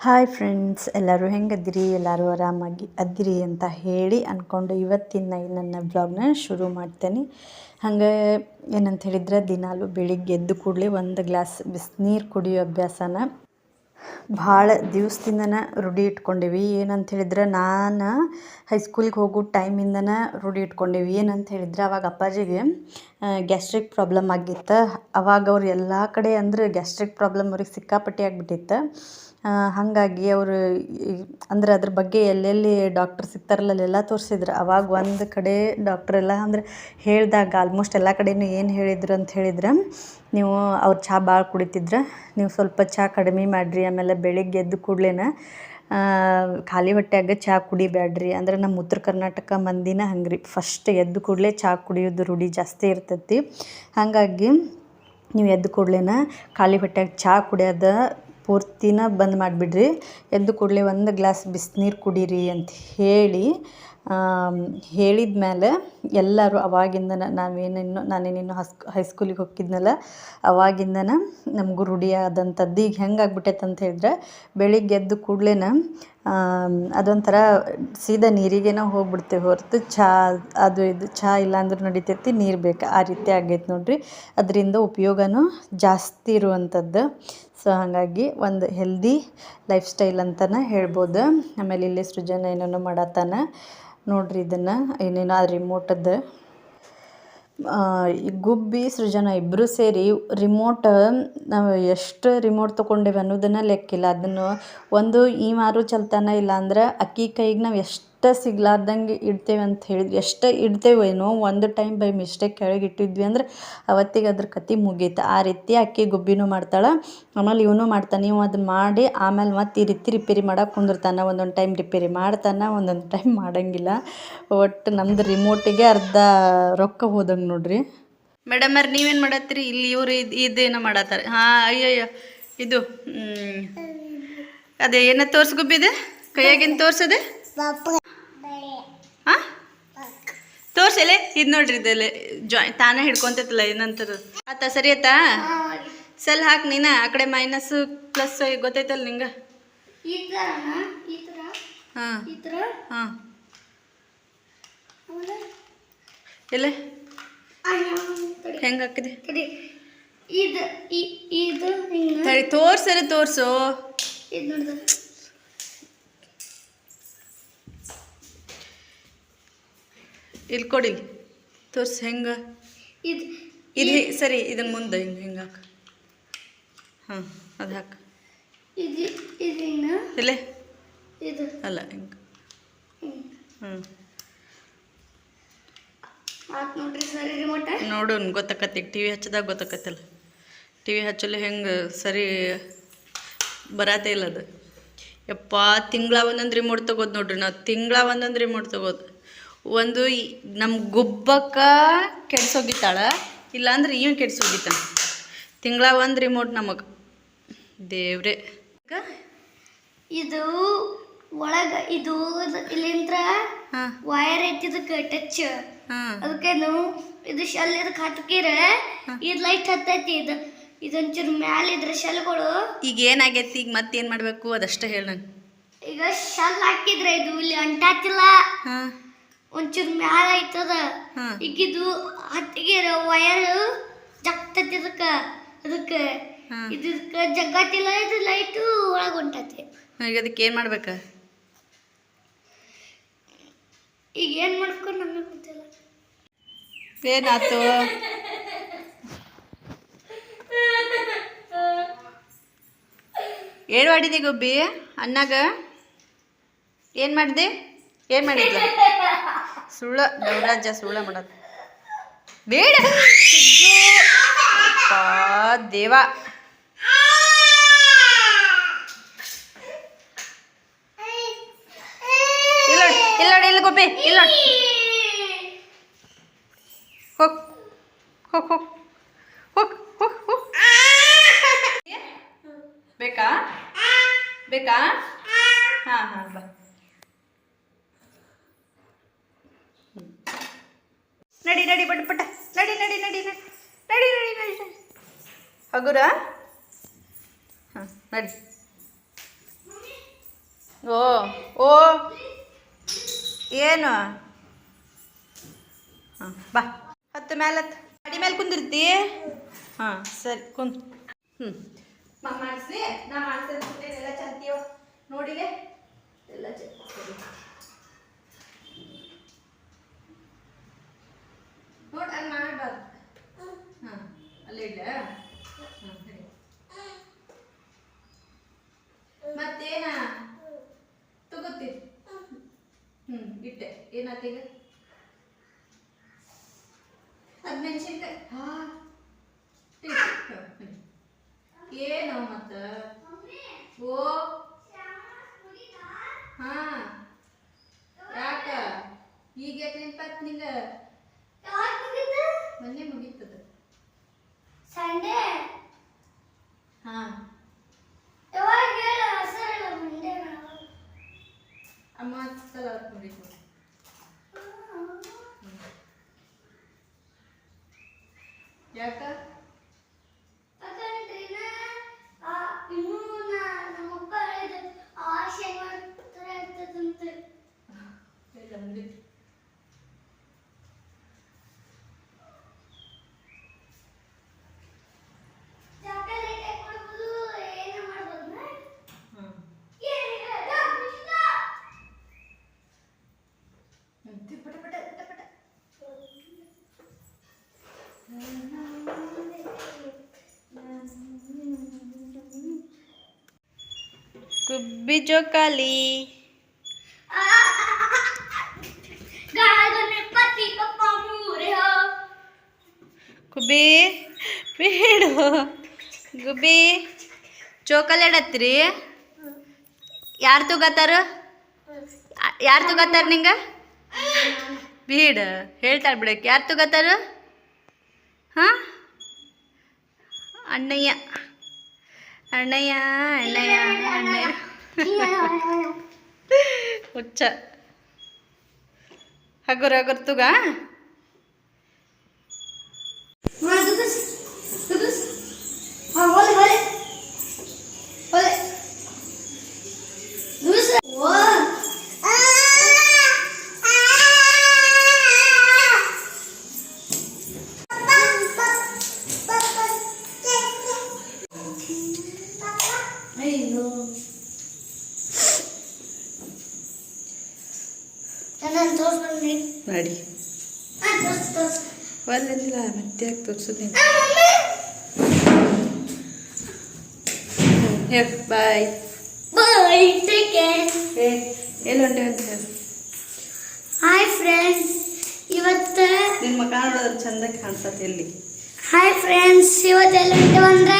Hi friends ಎಲ್ಲರೂ ಹೆಂಗದಿರಿ ಎಲ್ಲರೂ ಆರಾಮಾಗಿ ಅದಿರಿ ಅಂತ ಹೇಳಿ ಅಂದ್ಕೊಂಡು ಇವತ್ತಿನ ಈ ನನ್ನ ಬ್ಲಾಗ್ನ ಶುರು ಮಾಡ್ತೇನೆ. ಹಾಗೆ ಏನಂತ ಹೇಳಿದ್ರೆ, ದಿನಾಲು ಬೆಳಿಗ್ಗೆ ಎದ್ದು ಕೂಡಲೇ ಒಂದು ಗ್ಲಾಸ್ ಬಿಸಿನೀರು ಕುಡಿಯೋ ಅಭ್ಯಾಸನ ಭಾಳ ದಿವ್ಸದಿಂದನ ರೂಢಿ ಇಟ್ಕೊಂಡೀವಿ. ಏನಂತ ಹೇಳಿದ್ರೆ, ನಾನು ಹೈಸ್ಕೂಲಿಗೆ ಹೋಗೋ ಟೈಮಿಂದನ ರೂಢಿ ಇಟ್ಕೊಂಡೀವಿ. ಏನಂತ ಹೇಳಿದ್ರೆ, ಅವಾಗ ಅಪ್ಪಾಜಿಗೆ ಗ್ಯಾಸ್ಟ್ರಿಕ್ ಪ್ರಾಬ್ಲಮ್ ಆಗಿತ್ತು. ಅವಾಗ ಅವ್ರು ಎಲ್ಲ ಕಡೆ ಅಂದ್ರೆ ಗ್ಯಾಸ್ಟ್ರಿಕ್ ಪ್ರಾಬ್ಲಮ್ ಅವ್ರಿಗೆ ಸಿಕ್ಕಾಪಟ್ಟಿ ಆಗಿಬಿಟ್ಟಿತ್ತು. ಹಾಗಾಗಿ ಅವರು ಅಂದ್ರೆ ಅದ್ರ ಬಗ್ಗೆ ಎಲ್ಲೆಲ್ಲಿ ಡಾಕ್ಟರ್ ಸಿಗ್ತಾರಲ್ಲ ಅಲ್ಲೆಲ್ಲ ತೋರಿಸಿದ್ರು. ಅವಾಗ ಒಂದು ಕಡೆ ಡಾಕ್ಟ್ರೆಲ್ಲ ಅಂದ್ರೆ ಹೇಳಿದಾಗ ಆಲ್ಮೋಸ್ಟ್ ಎಲ್ಲ ಕಡೆಯೂ ಏನು ಹೇಳಿದ್ರು ಅಂತ ಹೇಳಿದ್ರೆ, ನೀವು ಅವ್ರ ಚಹಾ ಭಾಳ ಕುಡಿತಿದ್ರೆ, ನೀವು ಸ್ವಲ್ಪ ಚಹಾ ಕಡಿಮೆ ಮಾಡಿರಿ, ಆಮೇಲೆ ಬೆಳಿಗ್ಗೆ ಎದ್ದು ಕೂಡ್ಲೆನ ಖಾಲಿ ಹೊಟ್ಟೆಯಾಗ ಚಹಾ ಕುಡಿಬೇಡ್ರಿ ಅಂದ್ರೆ ನಮ್ಮ ಉತ್ತರ ಕರ್ನಾಟಕ ಮಂದಿನ ಹಂಗೆ ರೀ ಫಸ್ಟ್ ಎದ್ದು ಕೂಡಲೇ ಚಹಾ ಕುಡಿಯೋದು ರೂಢಿ ಜಾಸ್ತಿ ಇರ್ತೈತಿ. ಹಾಗಾಗಿ ನೀವು ಎದ್ದು ಕೂಡ್ಲೇನ ಖಾಲಿ ಹೊಟ್ಟೆಯಾಗ ಚಹಾ ಕುಡಿಯೋದು ಪೂರ್ತಿನ ಬಂದ್ ಮಾಡಿಬಿಡ್ರಿ. ಎದ್ದು ಕೂಡಲೇ ಒಂದು ಗ್ಲಾಸ್ ಬಿಸಿನೀರು ಕುಡೀರಿ ಅಂತ ಹೇಳಿ ಹೇಳಿದ ಮೇಲೆ ಎಲ್ಲರೂ ಅವಾಗಿಂದ ನಾವೇನೇನು ನಾನೇನೇನು ಹಸ್, ಹೈಸ್ಕೂಲಿಗೆ ಹೋಗಿದ್ನಲ್ಲ ಅವಾಗಿಂದನ ನಮಗೂ ರೂಢಿ ಆದಂಥದ್ದು ಈಗ ಹೆಂಗೆ ಆಗ್ಬಿಟ್ಟೈತೆ ಅಂತ ಹೇಳಿದ್ರೆ, ಬೆಳಿಗ್ಗೆ ಎದ್ದ ಕೂಡ್ಲೇ ಅದೊಂಥರ ಸೀದಾ ನೀರಿಗೇನ ಹೋಗ್ಬಿಡ್ತೇವೆ ಹೊರತು ಚಹಾ ಅದು ಇದು ಚಹಾ ಇಲ್ಲ ಅಂದ್ರೆ ನಡಿತೈತಿ, ನೀರು ಬೇಕು, ಆ ರೀತಿ ಆಗೈತೆ ನೋಡಿರಿ. ಅದರಿಂದ ಉಪಯೋಗನೂ ಜಾಸ್ತಿ ಇರುವಂಥದ್ದು. ಸೊ ಹಾಗಾಗಿ ಒಂದು ಹೆಲ್ದಿ ಲೈಫ್ ಸ್ಟೈಲ್ ಅಂತಲೇ ಹೇಳ್ಬೋದು. ಆಮೇಲೆ ಇಲ್ಲಿ ಸೃಜನ ಏನೇನೋ ಮಾಡತ್ತಾನ. ನೋಡಿರಿ ಇದನ್ನು, ಏನೇನೋ, ಆ ರಿಮೋಟದ್ದು ಗುಬ್ಬಿ, ಸೃಜನ ಇಬ್ಬರು ಸೇರಿ ರಿಮೋಟ್ ನಾವು ಎಷ್ಟು ರಿಮೋಟ್ ತೊಗೊಂಡೇವೆ ಅನ್ನೋದನ್ನು ಲೆಕ್ಕಿಲ್ಲ. ಅದನ್ನು ಒಂದು ಈ ಮಾರು ಚಲ್ತಾನ ಇಲ್ಲ ಅಂದ್ರೆ ಅಕ್ಕಿ ಕೈಗೆ ನಾವು ಎಷ್ಟು ಸಿಗ್ಲಾರ್ದಂಗೆ ಇಡ್ತೇವೆ ಅಂತ ಹೇಳಿದ್ವಿ ಎಷ್ಟು ಇಡ್ತೇವೇನೋ ಒಂದು ಟೈಮ್ ಬೈ ಮಿಸ್ಟೇಕ್ ಕೆಳಗೆ ಇಟ್ಟಿದ್ವಿ ಅಂದ್ರೆ ಅವತ್ತಿಗೆ ಅದ್ರ ಕತಿ ಮುಗೀತು. ಆ ರೀತಿ ಅಕ್ಕಿ ಗುಬ್ಬಿನೂ ಮಾಡ್ತಾಳೆ ಆಮೇಲೆ ಇವನು ಮಾಡ್ತಾನೆ. ನೀವು ಅದನ್ನ ಮಾಡಿ ಆಮೇಲೆ ಮತ್ತೆ ಈ ರೀತಿ ರಿಪೇರಿ ಮಾಡೋಕೆ ಕುಂದಿರ್ತಾನೆ. ಒಂದೊಂದು ಟೈಮ್ ರಿಪೇರಿ ಮಾಡ್ತಾನೆ ಒಂದೊಂದು ಟೈಮ್ ಮಾಡಂಗಿಲ್ಲ. ಒಟ್ಟು ನಮ್ದು ರಿಮೋಟಿಗೆ ಅರ್ಧ ರೊಕ್ಕ ಹೋದಂಗೆ ನೋಡ್ರಿ. ಮೇಡಮ್ ಅವ್ರು ನೀವೇನು ಮಾಡತ್ತೀರಿ? ಇಲ್ಲಿ ಇವರು ಇದು ಇದೇನೋ ಮಾಡತ್ತಾರೆ. ಹಾಂ ಅಯ್ಯಯ್ಯೋ. ಇದು ಅದೇ ಏನ ತೋರಿಸ್ಗುಬ್ಬಿದೆ ಕೈಯಾಗಿನ ತೋರ್ಸದೆ? ತೋರ್ಸಲೆ ಇದು ನೋಡ್ರಿ ಇದೆ ಜಾಯ್ ತಾನೇ ಹಿಡ್ಕೊಂತೈತಲ್ಲ ಏನಂತಾರ ಆತ ಸರಿ ಆಯ್ತಾ? ಸೆಲ್ ಹಾಕಿ ನೀನ ಆ ಕಡೆ ಮೈನಸ್ ಪ್ಲಸ್ ಗೊತ್ತೈತಲ್ಲ ನಿಂಗೆ? ಹಾಂ. ಹಾಂ. ಎಲೆ ಹೆಂಗೆ ಹಾಕಿದೆ? ತೋರ್ಸರೆ ತೋರ್ಸು ಇಲ್ಲಿ ಕೊಡಿ ತೋರ್ಸಿ ಹೆಂಗೆ? ಇದು ಇದು ಸರಿ ಇದನ್ನು ಮುಂದೆ ಹಿಂಗೆ ಹಿಂಗೆ ಹಾಕ. ಹಾಂ ಅದು ಹಾಕ. ಇದು ಇದು ಹಿಂಗೆ? ಇದು. ಅಲ್ಲ ಹಿಂಗೆ. ಹ್ಞೂ ನೋಡೋಣ ನೋಡ್ರಿ ಸರಿ ರಿಮೋಟ ನೋಡು ಗೊತ್ತಾಕತಿ ಟಿ ವಿ ಹಚ್ಚದಾಗ ಗೊತ್ತಾಕತ್ತಲ್ಲ. ಟಿ ವಿ ಹಚ್ಚಲು ಹೆಂಗೆ ಸರಿ ಬರತ್ತೇ ಇಲ್ಲ ಅದು. ಯಪ್ಪ ತಿಂಗಳ ಒಂದೊಂದು ರಿಮೋಟ್ ತೊಗೋದು ನೋಡ್ರಿ ನಾವು. ತಿಂಗಳ ಒಂದೊಂದು ರಿಮೋಟ್ ತಗೋದು. ಒಂದು ನಮ್ಮ ಗುಬ್ಬಕ್ಕ ಕೆಡ್ಸೋಗಿತ್ತಾಳ ಇಲ್ಲಾಂದ್ರೆ ಇವ್ ಕೆಡ್ಸೋಗಿತ್ತಾನ. ತಿಂಗಳ ಒಂದು ರಿಮೋಟ್ ನಮಗೆ. ದೇವ್ರೆ. ಇದು ಒಳಗ ಇದು ಇಲ್ಲಿಂದ್ರ ಹಾಂ. ವೈರ್ ಐತಿ ಇದಕ್ಕೆ ಟಚ್ ಅದಕ್ಕೆ ನಾವು ಇದು ಶೆಲ್ ಇದಕ್ಕೆ ಹಾಕಿರ ಇದು ಲೈಟ್ ಹತ್ತೈತಿ ಇದು. ಇದೊಂಚೂರು ಮ್ಯಾಲ ಇದ್ರ ಶೆಲ್ಗಳು ಈಗ ಏನಾಗೈತಿ ಈಗ ಮತ್ತೇನು ಮಾಡಬೇಕು ಅದಷ್ಟೇ ಹೇಳ ನಂಗೆ. ಈಗ ಶೆಲ್ ಹಾಕಿದ್ರೆ ಇದು ಇಲ್ಲಿ ಅಂಟಾತಿಲ್ಲ. ಹಾಂ. ಒಂಚೂರು ಮ್ಯಾಲ ಆಯ್ತದ ಹಾಂ. ಇದು ಹತ್ತಿಗೆ ವಯರ್ ಜಗ್ತತಿ ಅದಕ್ಕೆ ಹಾಂ. ಇದಕ್ಕೆ ಜಗ್ಗತ್ತಿಲ್ಲ ಇದು ಲೈಟು ಒಳಗೆ ಹೊಂಟತಿ. ಈಗ ಅದಕ್ಕೆ ಏನು ಮಾಡ್ಬೇಕು? ಈಗ ಏನು ಮಾಡ್ಕೊಂಡು ನಮಗೆ ಗೊತ್ತಿಲ್ಲ. ಏನಾಯ್ತು? ಏನು ಮಾಡಿದೆ ಗುಬ್ಬಿ ಅನ್ನಾಗ ಏನು ಮಾಡಿದೆ? ಏನು ಮಾಡಿದ್ಲ? ಸುಳ್ಳ ದೌರಾಜ ಸುಳ್ಳ ಮಾಡೋದು. ಬೇಡ. ಪಾ ದೇವ. ಇಲ್ಲ ಇಲ್ಲ ಇಲ್ಲ ಗೊಬ್ಬಿ ಇಲ್ಲ ಹೋಗ್ ಹೋಗ್ ಹೋಗ್. ಹಗುರ ಹಾಂ, ನಡಿ. ಓ ಓ. ಏನು? ಹಾಂ, ಬಾ. ಹತ್ತು ಮೇಲೆ ಗಾಡಿ ಮೇಲೆ ಕುಂದಿರ್ತಿ? ಹಾಂ, ಸರಿ, ಕುಂತ್. ಹ್ಞೂ ಮಾಡಿಸ್ಲಿ ನಾ ಮಾಡ್ತೇನೆ ಎಲ್ಲ ಚಂತೀವ ನೋಡಿಲೆ ಎಲ್ಲ ಚೆಕ್ ನೋಡಿ ಅಲ್ಲಿ ಮಾಡಬಾರ್ದು. ಹಾಂ, ಅಲ್ಲಿ ಇಡ್ಲ? ಹಾಂ ಸರಿ ಮತ್ತೇನ? ತಗೋತಿ. ಹ್ಮ್ ಇಟ್ಟೆ. ಏನಾತೀಗ ಅದು ಮೆಣಸಿನ್ಕಾಯಿ ಹಾಂ ಏನು ಮತ್ತ ಓ ಹಾ ಯಾಕ ಈಗ ಯಾಕೆ ನೆನಪಾತ್ ನಿಂಗ ಮೊನ್ನೆ ಮುಗೀತದ ಸಂಡೇ ಹಾ ಯಾವಾಗ ಹೇಳ ಹೆಸರಲ್ಲ ಮಂಡೇ ಅಮ್ಮ ಹತ್ತಲ್ಲ ಅವತ್ತು ಮುಗೀತು ಯಾಕ ಯಾಕಂದ್ರೆ ಆ ಇನ್ನೂ ನಾ- ನಮ್ಮಪ್ಪ ಹೇಳಿದ್ರು ಆ ಶನಿವಾರ ಥರ ಇರ್ತದಂತೆ ಇಲ್ಲ ಮುಗೀತು ಚಾಕ್ಲೇಟ್ ಹಾಕಿ ಕೊಡ್ಬೋದು ಏನೋ ಮಾಡ್ಬೋದು ಹಾಂ ಏನಿಲ್ಲ ಪಟ ಪಟ ಪಟ ಪಟ ಗುಬ್ಬಿ ಜೋಕಾಲಿ ಗಣಪತಿ ಪಪ್ಪ ಮೂರೆ ಹೋ ಗುಬ್ಬಿ ಬೇಡು ಗುಬ್ಬಿ ಚೋಕಲೇಟ್ ಹತ್ತಿರಿ ಯಾರು ತಗೋತಾರ ಯಾರು ತಗೋತಾರ ನಿಂಗೆ? ಬೀಡ ಹೇಳ್ತಾರೆ ಬಿಡಕ್ಕೆ ಯಾರು ತಗೋತಾರ ಹಾಂ? ಅಣ್ಣಯ್ಯ. ಅಣ್ಣಯ್ಯ ಅಣ್ಣಯ್ಯ ಅಣ್ಣಯ್ಯ. ಹುಚ್ಚ. ಹಗುರ, ಹಗುರ್ ತುಗ? terus terus. Ah boleh boleh boleh terus wah. Kanan terus. Ready. ಯಾಕೆ ತೋರಿಸೋದೇನು ಬಾಯ್ ಬಾಯ್ ಏ ಎಲ್ಲಿ ಹೊಂಟೆ ಅಂತ ಹೇಳು ಹಾಯ್ ಫ್ರೆಂಡ್ಸ್ ಇವತ್ತು ನಿಮ್ಮ ಮಗ ನೋಡೋದ್ರ ಚಂದ ಎಲ್ಲಿ ಹಾಯ್ ಫ್ರೆಂಡ್ಸ್ ಇವತ್ತೆಲ್ಲ ಅಂದ್ರೆ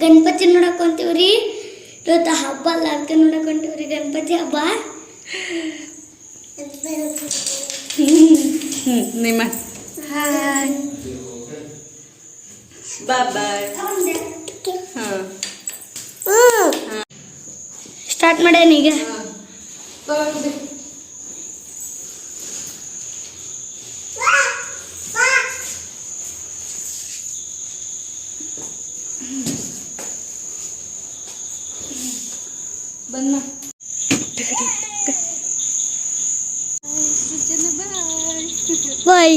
ಗಣಪತಿ ನೋಡಕ್ ಹೊಂತೀವ್ರಿ ಇವತ್ತು ಹಬ್ಬ ಅಲ್ಲ ಅದಕ್ಕೆ ನೋಡಕ್ಕೆ ಹೊಂತೀವ್ರಿ ಗಣಪತಿ ಹಬ್ಬ. ನಿಮ್ಮ ಹಾಯ್ ಬಾಯ್ ಬಾಯ್ ಹಾಂ ಸ್ಟಾರ್ಟ್ ಮಾಡ್ಯಾನ ಈಗ ಬಂದ ಬಾಯ್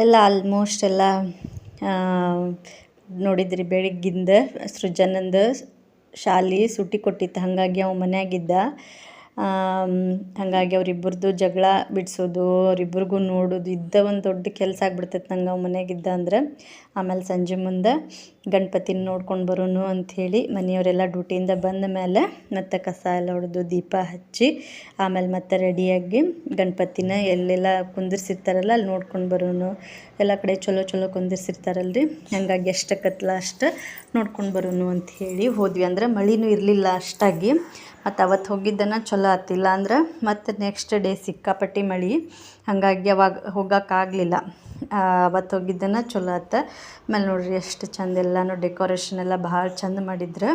ಎಲ್ಲ ಆಲ್ಮೋಸ್ಟ್ ಎಲ್ಲ ನೋಡಿದ್ರಿ ಬೆಳಗ್ಗಿಂದ ಸೃಜನಂದ ಶಾಲೆ ಸುಟ್ಟಿ ಕೊಟ್ಟಿತ್ತು ಹಾಗಾಗಿ ಅವ ಮನ್ಯಾಗಿದ್ದ ಹಾಗಾಗಿ ಅವರಿಬ್ಬರದು ಜಗಳ ಬಿಡಿಸೋದು, ಅವರಿಬ್ರಿಗೂ ನೋಡೋದು ಇದ್ದ ಒಂದು ದೊಡ್ಡ ಕೆಲಸ ಆಗ್ಬಿಡ್ತೈತೆ ನಂಗೆ ಅವು ಮನೆಗಿದ್ದ ಅಂದ್ರೆ, ಆಮೇಲೆ ಸಂಜೆ ಮುಂದೆ ಗಣಪತಿನ ನೋಡ್ಕೊಂಡು ಬರೋನು ಅಂಥೇಳಿ ಮನೆಯವರೆಲ್ಲ ಡ್ಯೂಟಿಯಿಂದ ಬಂದ ಮೇಲೆ ಮತ್ತೆ ಕಸ ಎಲ್ಲ ಹೊಡೆದು ದೀಪ ಹಚ್ಚಿ ಆಮೇಲೆ ಮತ್ತೆ ರೆಡಿಯಾಗಿ ಗಣಪತಿನ ಎಲ್ಲೆಲ್ಲ ಕುಂದಿರ್ಸಿರ್ತಾರಲ್ಲ ಅಲ್ಲಿ ನೋಡ್ಕೊಂಡು ಬರೋನು. ಎಲ್ಲ ಕಡೆ ಚಲೋ ಚಲೋ ಕುಂದಿರ್ಸಿರ್ತಾರಲ್ಲ ರೀ ಹಾಗಾಗಿ ಎಷ್ಟಕ್ಕತ್ತಲ್ಲ ಅಷ್ಟು ನೋಡ್ಕೊಂಡು ಬರೋನು ಅಂತ ಹೇಳಿ ಹೋದ್ವಿ. ಅಂದ್ರೆ ಮಳಿನೂ ಇರಲಿಲ್ಲ ಅಷ್ಟಾಗಿ. ಮತ್ತು ಅವತ್ತು ಹೋಗಿದ್ದನ ಚಲೋ ಆತಿಲ್ಲ ಅಂದ್ರೆ ಮತ್ತು ನೆಕ್ಸ್ಟ್ ಡೇ ಸಿಕ್ಕಾಪಟ್ಟಿ ಮಳೆ. ಹಾಗಾಗಿ ಅವಾಗ ಹೋಗೋಕ್ಕಾಗಲಿಲ್ಲ ಅವತ್ತು ಹೋಗಿದ್ದನ ಚಲೋ ಆತ. ಆಮೇಲೆ ನೋಡ್ರಿ ಎಷ್ಟು ಚಂದ ಎಲ್ಲನೂ ಡೆಕೋರೇಷನ್ ಎಲ್ಲ ಭಾಳ ಚಂದ ಮಾಡಿದ್ರು.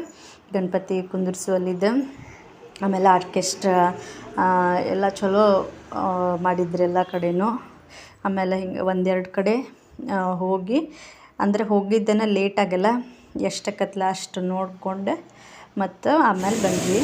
ಗಣಪತಿ ಕುಂದಿರ್ಸುವಲ್ಲಿದ್ದು. ಆಮೇಲೆ ಆರ್ಕೆಸ್ಟ್ರಾ ಎಲ್ಲ ಚಲೋ ಮಾಡಿದ್ರು ಎಲ್ಲ ಕಡೆನೂ. ಆಮೇಲೆ ಹಿಂಗೆ ಒಂದೆರಡು ಕಡೆ ಹೋಗಿ. ಅಂದರೆ ಹೋಗಿದ್ದನ್ನು ಲೇಟ್ ಆಗಲ್ಲ. ಎಷ್ಟಕ್ಕತ್ಲ ಅಷ್ಟು ನೋಡಿಕೊಂಡು ಮತ್ತು ಆಮೇಲೆ ಬಂದ್ವಿ.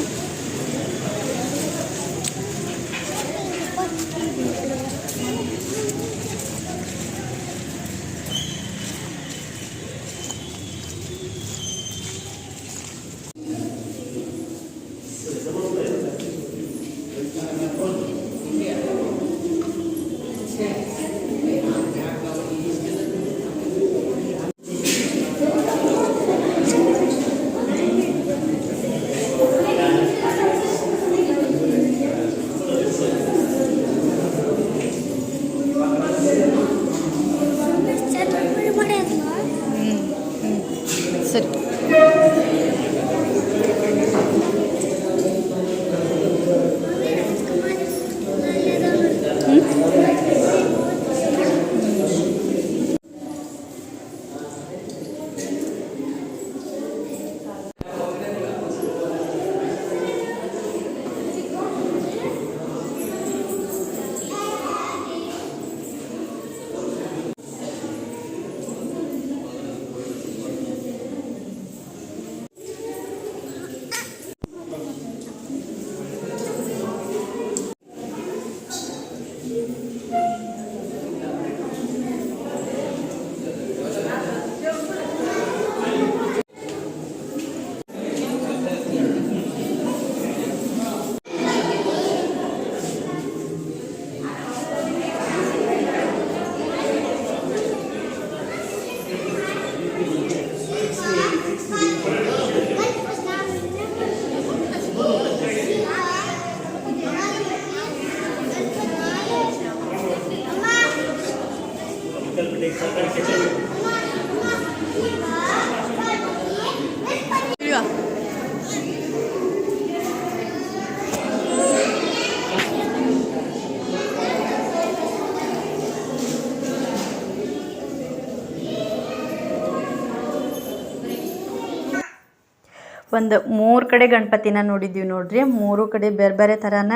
ಒಂದು ಮೂರು ಕಡೆ ಗಣಪತಿನ ನೋಡಿದ್ದೀವಿ ನೋಡ್ರಿ. ಮೂರು ಕಡೆ ಬೇರೆ ಬೇರೆ ಥರನ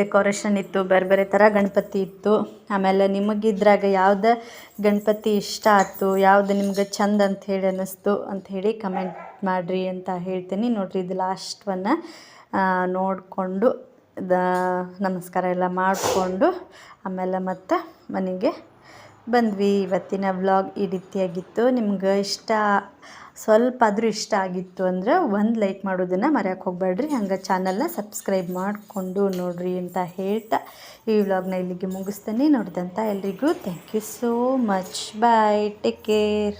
ಡೆಕೋರೇಷನ್ ಇತ್ತು, ಬೇರೆ ಬೇರೆ ಥರ ಗಣಪತಿ ಇತ್ತು. ಆಮೇಲೆ ನಿಮಗೆ ಇದ್ರಾಗ ಯಾವ್ದು ಗಣಪತಿ ಇಷ್ಟ ಆಯ್ತು, ಯಾವ್ದು ನಿಮ್ಗೆ ಚಂದ ಅಂತ ಹೇಳಿ ಅನ್ನಿಸ್ತು ಅಂತ ಹೇಳಿ ಕಮೆಂಟ್ ಮಾಡಿರಿ ಅಂತ ಹೇಳ್ತೀನಿ. ನೋಡ್ರಿ, ಇದು ಲಾಸ್ಟ್ ಒನ್ನ ನೋಡಿಕೊಂಡು ದ, ನಮಸ್ಕಾರ ಎಲ್ಲ ಮಾಡಿಕೊಂಡು ಆಮೇಲೆ ಮತ್ತೆ ಮನೆಗೆ ಬಂದ್ವಿ. ಇವತ್ತಿನ ವ್ಲಾಗ್ ಈ ರೀತಿಯಾಗಿತ್ತು. ನಿಮ್ಗೆ ಇಷ್ಟ ಸ್ವಲ್ಪ ಆದರೂ ಇಷ್ಟ ಆಗಿತ್ತು ಅಂದ್ರೆ ಒಂದು ಲೈಕ್ ಮಾಡೋದನ್ನು ಮರೆಯೋಕೆ ಹೋಗಬೇಡ್ರಿ. ಹಂಗೆ ಚಾನಲ್ನ ಸಬ್ಸ್ಕ್ರೈಬ್ ಮಾಡಿಕೊಂಡು ನೋಡ್ರಿ ಅಂತ ಹೇಳ್ತಾ ಈ ವ್ಲಾಗ್ನ ಇಲ್ಲಿಗೆ ಮುಗಿಸ್ತೇನೆ. ನೋಡಿದಂಥ ಎಲ್ರಿಗೂ thank you so much bye take care